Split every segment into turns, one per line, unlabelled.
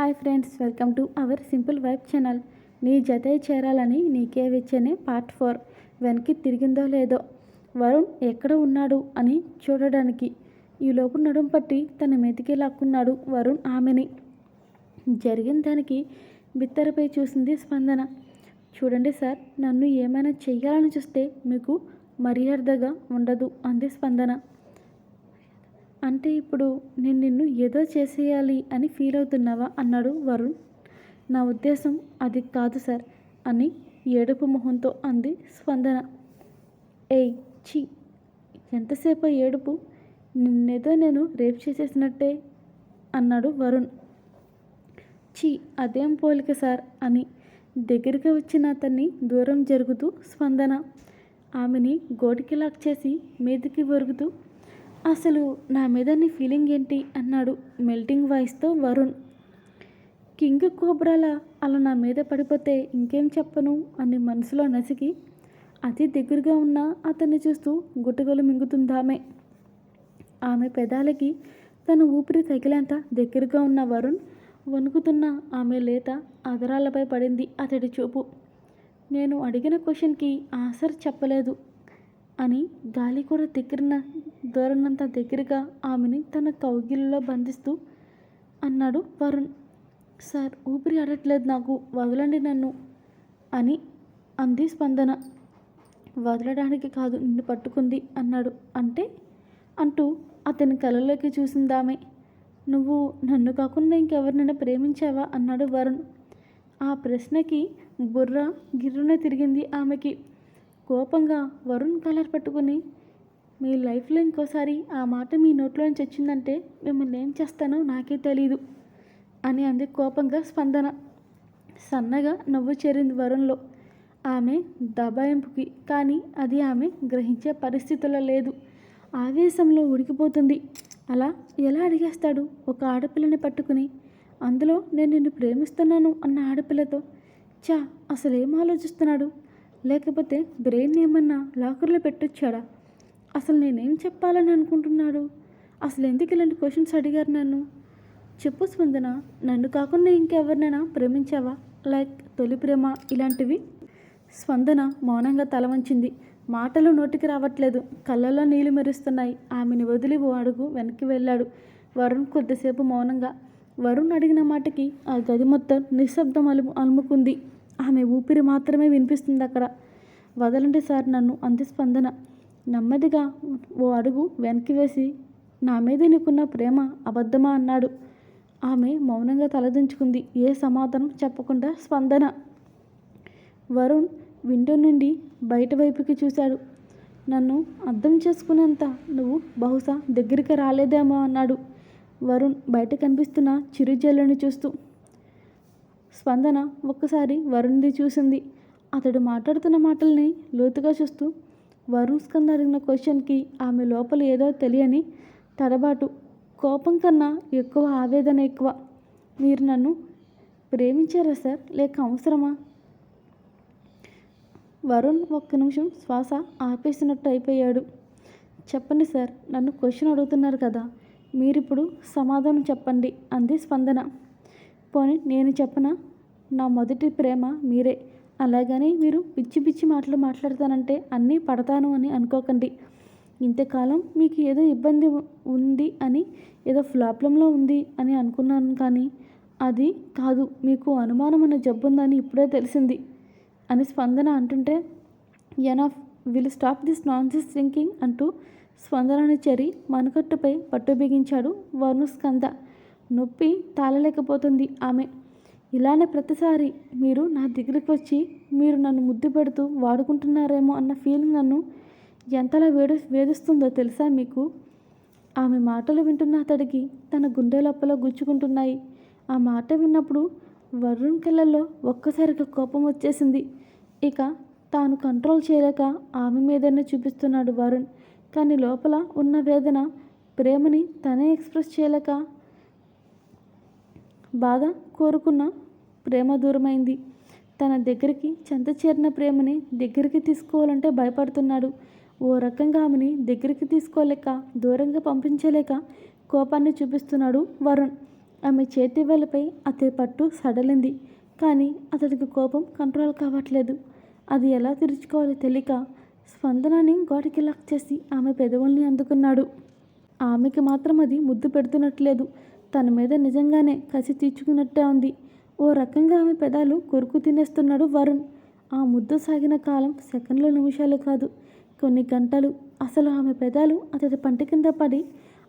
Hi friends welcome to our simple vibe channel. నీ జతే చేరాలని నీకే వచ్చనే పార్ట్ ఫోర్. వెనక్కి తిరిగిందో లేదో వరుణ్ ఎక్కడ ఉన్నాడు అని చూడడానికి ఈలోపు నడుం పట్టి తన మెతికి లాక్కున్నాడు వరుణ్ ఆమెని. జరిగిన దానికి బిత్తరపై చూసింది స్పందన. చూడండి సార్ నన్ను ఏమైనా చెయ్యాలని చూస్తే మీకు మర్యాదగా ఉండదు అంది స్పందన. అంటే ఇప్పుడు నేను నిన్ను ఏదో చేసేయాలి అని ఫీల్ అవుతున్నావా? అన్నాడు వరుణ్. నా ఉద్దేశం అది కాదు సార్ అని ఏడుపు మొహంతో అంది స్పందన. ఏయ్ ఛీ ఎంతసేపు ఏడుపు? నిన్నేదో నేను రేప్ చేసేసినట్టే అన్నాడు వరుణ్. చీ అదేం పోలిక సార్ అని దగ్గరగా వచ్చిన అతన్ని దూరం జరుగుతూ స్పందన. ఆమెని గోటికి లాక్ చేసి మీదకి వరుగుతూ అసలు నా మీద నీ ఫీలింగ్ ఏంటి? అన్నాడు మెల్టింగ్ వాయిస్తో వరుణ్. కింగ్ కోబ్రాల అలా నా మీద పడిపోతే ఇంకేం చెప్పను? అని మనసులో నసికి అతి దగ్గరగా ఉన్న అతన్ని చూస్తూ గుట్టగలు మింగుతుందామె. ఆమె పెదాలకి తన ఊపిరి తగిలేంత దగ్గరగా ఉన్న వరుణ్ వణుకుతున్న ఆమె లేత అదరాలపై పడింది అతడి చూపు. నేను అడిగిన క్వశ్చన్కి ఆన్సర్ చెప్పలేదు. అని గాలి కూడా దగ్గరన దూరనంత దగ్గరగా ఆమెని తన కౌగిలిలో బంధిస్తూ అన్నాడు వరుణ్. సార్ ఊపిరి ఆడట్లేదు నాకు వదలండి నన్ను అని అంది స్పందన. వదలడానికి కాదు నిన్ను పట్టుకుంది అన్నాడు. అంటే? అంటూ అతని కళ్ళలోకి చూసిందామె. నువ్వు నన్ను కాకుండా ఇంకెవరినైనా ప్రేమించావా? అన్నాడు వరుణ్. ఆ ప్రశ్నకి బుర్ర గిర్రున తిరిగింది ఆమెకి. కోపంగా వరుణ్ కలర్ పట్టుకుని మీ లైఫ్లో ఇంకోసారి ఆ మాట మీ నోట్లోంచి వచ్చిందంటే మిమ్మల్ని ఏం చేస్తానో నాకే తెలీదు అని అంది కోపంగా స్పందన. సన్నగా నవ్వు చేరింది వరుణ్లో. ఆమె దబాయింపుకి కానీ అది ఆమె గ్రహించే పరిస్థితుల్లో లేదు. ఆవేశంలో ఉడికిపోతుంది. అలా ఎలా అడిగేస్తాడు? ఒక ఆడపిల్లని పట్టుకుని అందులో నేను నిన్ను ప్రేమిస్తున్నాను అన్న ఆడపిల్లతో. చా అసలు ఏం ఆలోచిస్తున్నాడు? లేకపోతే బ్రెయిన్ ఏమన్నా లాకర్లో పెట్టొచ్చాడా? అసలు నేనేం చెప్పాలని అనుకుంటున్నాడు? అసలు ఎందుకు ఇలాంటి క్వశ్చన్స్ అడిగారు నన్ను? చెప్పు స్పందన నన్ను కాకుండా ఇంకెవరినైనా ప్రేమించావా? లైక్ తొలి ప్రేమ ఇలాంటివి? స్పందన మౌనంగా తల వంచింది. మాటలు నోటికి రావట్లేదు. కళ్ళలో నీళ్ళు మెరుస్తున్నాయి. ఆమెని వదిలి ఓ అడుగు వెనక్కి వెళ్ళాడు వరుణ్ కొద్దిసేపు మౌనంగా. వరుణ్ అడిగిన మాటకి ఆ గది మొత్తం నిశ్శబ్దం అలుము అలుముకుంది. ఆమె ఊపిరి మాత్రమే వినిపిస్తుంది అక్కడ. వదలండి సార్ నన్ను అంది స్పందన. నెమ్మదిగా ఓ అడుగు వెనక్కి వేసి నా మీద నీకున్న ప్రేమ అబద్ధమా అన్నాడు. ఆమె మౌనంగా తలదించుకుంది. ఏ సమాధానం చెప్పకుండా స్పందన. వరుణ్ విండో నుండి బయట వైపుకి చూశాడు. నన్ను అర్థం చేసుకునేంత నువ్వు బహుశా దగ్గరికి రాలేదేమో అన్నాడు. వరుణ్ బయట కనిపిస్తున్న చిరుజల్లుని చూస్తూ. స్పందన ఒక్కసారి వరుణ్ది చూసింది. అతడు మాట్లాడుతున్న మాటల్ని లోతుగా చూస్తూ వరుణ్ స్కంద అడిగిన క్వశ్చన్కి ఆమె లోపల ఏదో తెలియని తడబాటు కోపం కన్నా ఎక్కువ ఆవేదన ఎక్కువ. మీరు నన్ను ప్రేమించారా సార్? లేక అవసరమా? వరుణ్ ఒక్క నిమిషం శ్వాస ఆపేసినట్టు అయిపోయాడు. చెప్పండి సార్ నన్ను క్వశ్చన్ అడుగుతున్నారు కదా మీరిప్పుడు సమాధానం చెప్పండి అంది స్పందన. పోనీ నేను చెప్పనా? నా మొదటి ప్రేమ మీరే. అలాగని మీరు పిచ్చి పిచ్చి మాటలు మాట్లాడతానంటే అన్నీ పడతాను అని అనుకోకండి. ఇంతకాలం మీకు ఏదో ఇబ్బంది ఉంది అని ఏదో ప్రాబ్లంలో ఉంది అని అనుకున్నాను కానీ అది కాదు. మీకు అనుమానం అన్న జబ్బు ఉందని ఇప్పుడే తెలిసింది అని స్పందన అంటుంటే enough will stop this nonsense thinking అంటూ స్పందనని చెరి మనకట్టుపై పట్టు బిగించాడు వరుణ్ స్కంద. నొప్పి తాళలేకపోతుంది ఆమె. ఇలానే ప్రతిసారి మీరు నా దగ్గరికి వచ్చి మీరు నన్ను ముద్దు పెడుతూ వాడుకుంటున్నారేమో అన్న ఫీలింగ్ నన్ను ఎంతలా వేడు వేధిస్తుందో తెలుసా మీకు? ఆమె మాటలు వింటున్న అతడికి తన గుండె లోపల గుచ్చుకుంటున్నాయి. ఆ మాట విన్నప్పుడు వరుణ్ కళ్ళల్లో ఒక్కసారిగా కోపం వచ్చేసింది. ఇక తాను కంట్రోల్ చేయలేక ఆమె మీదనే చూపిస్తున్నాడు వరుణ్. కానీ లోపల ఉన్న వేదన ప్రేమని తనే ఎక్స్ప్రెస్ చేయలేక బాధ కోరుకున్న ప్రేమ దూరమైంది. తన దగ్గరికి చెంత చేరిన ప్రేమని దగ్గరికి తీసుకోవాలంటే భయపడుతున్నాడు. ఓ రకంగా ఆమెని దగ్గరికి తీసుకోలేక దూరంగా పంపించలేక కోపాన్ని చూపిస్తున్నాడు వరుణ్. ఆమె చేతి వేలపై అతడి పట్టు సడలింది. కానీ అతడికి కోపం కంట్రోల్ కావట్లేదు. అది ఎలా తెరుచుకోవాలో తెలియక స్పందనని గోడకి లాక్ చేసి ఆమె పెదవుల్ని అందుకున్నాడు. ఆమెకి మాత్రం అది ముద్దు పెడుతున్నట్లేదు. తన మీద నిజంగానే కసి తీర్చుకున్నట్టే ఉంది. ఓ రకంగా ఆమె పెదాలు కొరుకు తినేస్తున్నాడు వరుణ్. ఆ ముద్దు సాగిన కాలం సెకండ్ల నిమిషాలు కాదు కొన్ని గంటలు. అసలు ఆమె పెదాలు అతడి పంట కింద పడి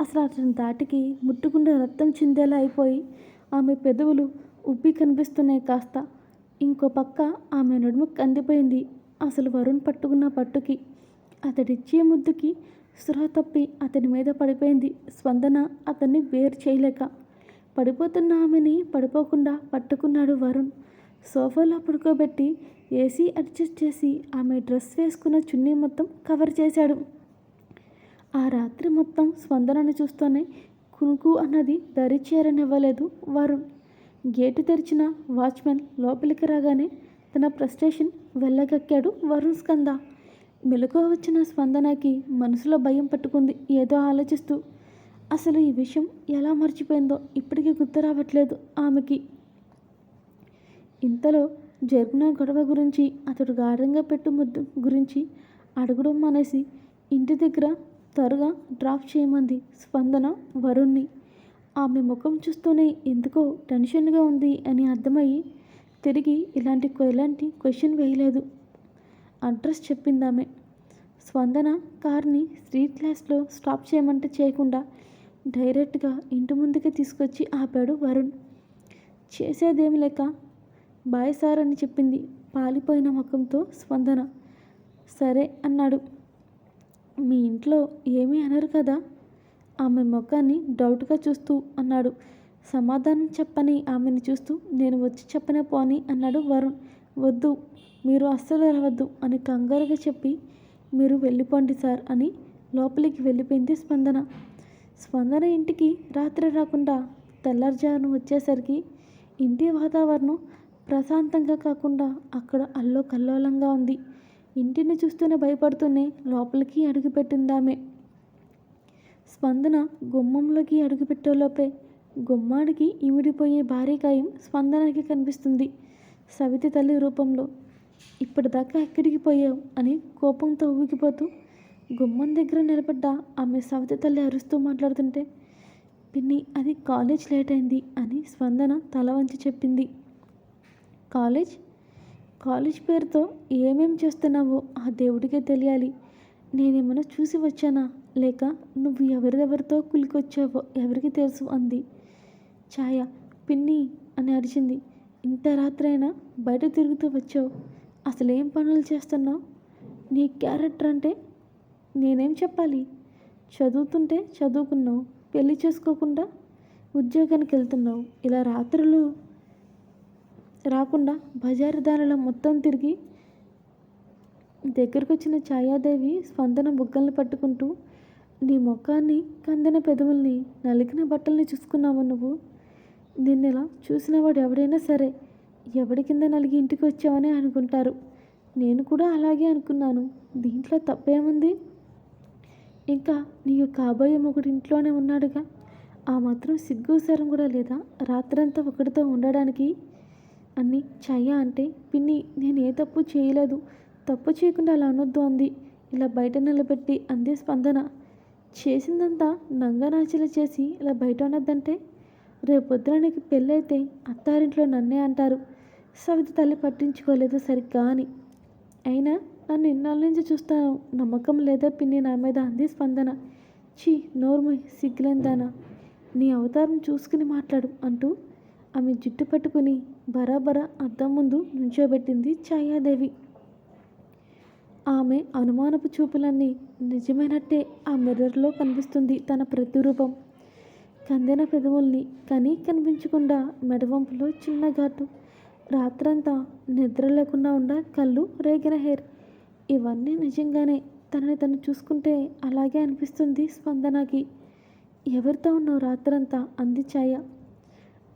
అసలు అతని దాటికి ముట్టుకుంటే రక్తం చిందేలా అయిపోయి ఆమె పెదవులు ఉబ్బి కనిపిస్తున్నాయి కాస్త. ఇంకో పక్క ఆమె నడుము కందిపోయింది. అసలు వరుణ్ పట్టుకున్న పట్టుకి అతడిచ్చే ముద్దుకి స్పృహ తప్పి అతని మీద పడిపోయింది. స్పందన అతన్ని వేరు చేయలేక. పడిపోతున్న ఆమెని పడిపోకుండా పట్టుకున్నాడు వరుణ్. సోఫాలో పడుకోబెట్టి ఏసీ అడ్జస్ట్ చేసి ఆమె డ్రెస్ వేసుకున్న చున్నీ మొత్తం కవర్ చేశాడు. ఆ రాత్రి మొత్తం స్పందనను చూస్తూనే కునుకు అన్నది దరిచేరనివ్వలేదు వరుణ్. గేటు తెరిచిన వాచ్మెన్ లోపలికి రాగానే తన ప్రస్టేషన్ వెళ్ళగక్కాడు వరుణ్ స్కంద. మెలకువ వచ్చిన స్పందనకి మనసులో భయం పట్టుకుంది. ఏదో ఆలోచిస్తూ అసలు ఈ విషయం ఎలా మర్చిపోయిందో ఇప్పటికీ గుర్తు రావట్లేదు ఆమెకి. ఇంతలో జరిగిన గొడవ గురించి అతడు గాఢంగా పెట్టు ముద్దు గురించి అడగడం మానేసి ఇంటి దగ్గర త్వరగా డ్రాప్ చేయమంది స్పందన వరుణ్ణి. ఆమె ముఖం చూస్తూనే ఎందుకో టెన్షన్గా ఉంది అని అర్థమయ్యి తిరిగి ఇలాంటి ఎలాంటి క్వశ్చన్ వేయలేదు. అడ్రస్ చెప్పిందామె. స్పందన కార్ని స్ట్రీట్ క్లాస్లో స్టాప్ చేయమంటే చేయకుండా డైరెక్ట్గా ఇంటి ముందుకే తీసుకొచ్చి ఆపాడు వరుణ్. చేసేదేమి లేక బాయ్ సార్ అని చెప్పింది పాలిపోయిన ముఖంతో స్పందన. సరే అన్నాడు. మీ ఇంట్లో ఏమీ అనరు కదా? ఆమె ముఖాన్ని డౌట్గా చూస్తూ అన్నాడు. సమాధానం చెప్పని ఆమెను చూస్తూ నేను వచ్చి చెప్పనే పోని అన్నాడు వరుణ్. వద్దు. మీరు అస్సలు రావద్దు అని కంగారుగా చెప్పి మీరు వెళ్ళిపోండి సార్ అని లోపలికి వెళ్ళిపోయింది స్పందన. స్పందన ఇంటికి రాత్రి రాకుండా తెల్లారుజాను వచ్చేసరికి ఇంటి వాతావరణం ప్రశాంతంగా కాకుండా అక్కడ అల్లో కల్లోలంగా ఉంది. ఇంటిని చూస్తూనే భయపడుతూనే లోపలికి అడుగుపెట్టిందామె స్పందన గుమ్మంలోకి అడుగుపెట్టేలోపే గుమ్మాడికి ఇమిడిపోయే భారీ గాయం స్పందనకి కనిపిస్తుంది. సవితి తల్లి రూపంలో ఇప్పటిదాకా ఎక్కడికి పోయావు అని కోపంతో ఊగిపోతూ గుమ్మం దగ్గర నిలబడ్డ ఆమె సవతి తల్లి అరుస్తూ మాట్లాడుతుంటే పిన్ని అది కాలేజ్ లేట్ అయింది అని స్పందన తల వంచి చెప్పింది. కాలేజ్? కాలేజ్ పేరుతో ఏమేం చేస్తున్నావో ఆ దేవుడికే తెలియాలి. నేనేమైనా చూసి వచ్చానా? లేక నువ్వు ఎవరెవరితో కులికొచ్చావో ఎవరికి తెలుసు? అంది. ఛాయ పిన్ని అని అరిచింది. ఇంత రాత్రైనా బయట తిరుగుతూ వచ్చావు. అసలు ఏం పనులు చేస్తున్నావు? నీ క్యారెక్టర్ అంటే నేనేం చెప్పాలి? చదువుతుంటే చదువుకున్నావు పెళ్ళి చేసుకోకుండా ఉద్యోగానికి వెళ్తున్నావు ఇలా రాత్రులు రాకుండా బజారు దారిలో మొత్తం తిరిగి దగ్గరకు వచ్చిన ఛాయాదేవి స్పందన బుగ్గల్ని పట్టుకుంటూ నీ ముఖాన్ని కందిన పెదవుల్ని నలిగిన బట్టల్ని చూసుకున్నావు నువ్వు? నిన్నెలా చూసిన వాడు ఎవడైనా సరే ఎవడి కింద నలిగి ఇంటికి వచ్చావని అనుకుంటారు. నేను కూడా అలాగే అనుకున్నాను. దీంట్లో తప్పేముంది? ఇంకా నీకు కాబోయే మొగుడు ఇంట్లోనే ఉన్నాడుగా. ఆ మాత్రం సిగ్గు సరం కూడా లేదా? రాత్రంతా ఒకటితో ఉండడానికి? అని చయ్య అంటే? పిన్ని నేను ఏ తప్పు చేయలేదు. తప్పు చేయకుండా అలా అనొద్దు అంది. ఇలా బయట నిలబెట్టి అందే స్పందన. చేసిందంతా నంగనాచిల చేసి ఇలా బయట ఉన్నదంటే రేపొద్దున నీకు పెళ్ళైతే అత్తారింట్లో నన్నే అంటారు. సవితి తల్లి పట్టించుకోలేదు సరిగ్గా అని. అయినా నన్ను ఇన్నాళ్ళ నుంచి చూస్తాను నమ్మకం లేదా పిన్ని నా మీద అంది స్పందన. చీ నోర్మై సిగ్గులేందానా? నీ అవతారం చూసుకుని మాట్లాడు అంటూ ఆమె జుట్టు పట్టుకుని బరాబరా అద్దం ముందు నుంచోబెట్టింది ఛాయాదేవి. ఆమె అనుమానపు చూపులన్నీ నిజమైనట్టే ఆ మిర్రర్లో కనిపిస్తుంది తన ప్రతిరూపం. కందిన పెదవుల్ని కనీ కనిపించకుండా మెడవంపులో చిన్న ఘాటు. రాత్రంతా నిద్ర లేకుండా ఉన్న కళ్ళు రేగిన హెయిర్. ఇవన్నీ నిజంగానే తనని తను చూసుకుంటే అలాగే అనిపిస్తుంది స్పందనకి. ఎవరితో ఉన్నావు రాత్రంతా అంది ఛాయ.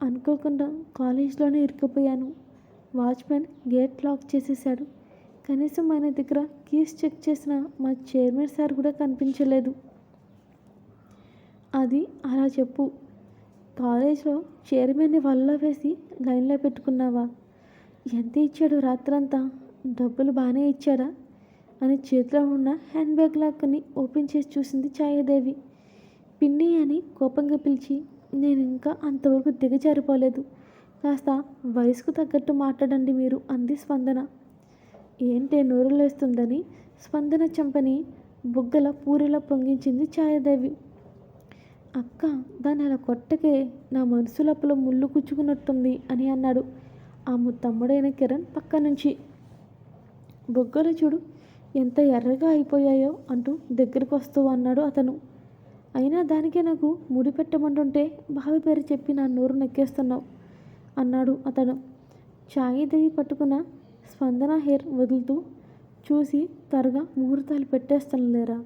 అనుకోకుండా కాలేజ్లోనే ఇరుక్కుపోయాను. వాచ్మెన్ గేట్ లాక్ చేసేశాడు. కనీసం ఆయన దగ్గర కీస్ చెక్ చేసిన మా చైర్మన్ సార్ కూడా కనిపించలేదు. అది అలా చెప్పు. కాలేజ్లో చైర్మన్ని వలలో వేసి లైన్లో పెట్టుకున్నావా? ఎంత ఇచ్చాడు రాత్రంతా? డబ్బులు బాగానే ఇచ్చాడా? అని చేతిలో ఉన్న హ్యాండ్ బ్యాగ్ లాక్ని ఓపెన్ చేసి చూసింది ఛాయాదేవి. పిన్ని అని కోపంగా పిలిచి నేను ఇంకా అంతవరకు దిగజారిపోలేదు. కాస్త వయసుకు తగ్గట్టు మాట్లాడండి మీరు అంది స్పందన. ఏంటే నోరులేస్తుందని స్పందన చంపని బుగ్గల పూరిలా పొంగించింది ఛాయాదేవి. అక్క దాన్ని అలా కొట్టకే నా మనసు లోపల ముళ్ళు గుచ్చుకున్నట్టుంది అని అన్నాడు ఆ తమ్ముడైన కిరణ్ పక్క నుంచి బొగ్గలు చూడు ఎంత ఎర్రగా అయిపోయాయో అంటూ దగ్గరికి వస్తూ అన్నాడు అతను. అయినా దానికే నాకు ముడి పెట్టమంటుంటే బావి పేరు చెప్పి నా నోరు నెక్కేస్తున్నావు అన్నాడు అతను. దేవి పట్టుకున్న స్పందన హెయిర్ వదులుతూ చూసి త్వరగా ముహూర్తాలు పెట్టేస్తాను లేరా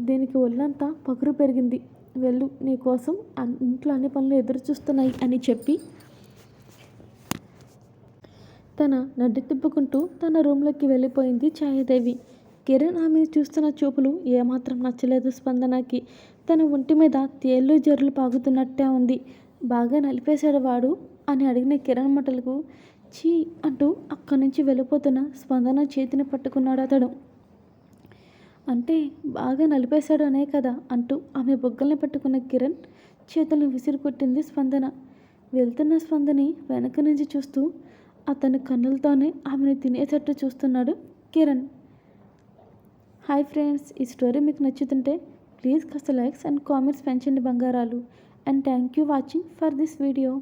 దీనికి ఒళ్ళంతా పగురు పెరిగింది. వెళ్ళు నీకోసం ఇంట్లో అన్ని పనులు ఎదురు చూస్తున్నాయి అని చెప్పి తన నడ్డి తిప్పుకుంటూ తన రూమ్లోకి వెళ్ళిపోయింది ఛాయాదేవి. కిరణ్ ఆమెను చూస్తున్న చూపులు ఏమాత్రం నచ్చలేదు స్పందనకి. తన ఒంటి మీద తేళ్ళు జర్రులు పాగుతున్నట్టే ఉంది. బాగా నలిపేశాడు వాడు అని అడిగిన కిరణ్ మటలకు చీ అంటూ అక్కడి నుంచి వెళ్ళిపోతున్న స్పందన చేతిని పట్టుకున్నాడు అతడు. అంటే బాగా నలిపేశాడు అనే కదా అంటూ ఆమె బొగ్గల్ని పట్టుకున్న కిరణ్ చేతులను విసిరి కొట్టింది స్పందన. వెళ్తున్న స్పందని వెనక నుంచి చూస్తూ అతని కన్నులతోనే ఆమెను తినేటట్టు చూస్తున్నాడు కిరణ్. హాయ్ ఫ్రెండ్స్ ఈ స్టోరీ మీకు నచ్చుతుంటే ప్లీజ్ కాస్త లైక్స్ అండ్ కామెంట్స్ పెంచండి బంగారాలు. And thank you watching for this video.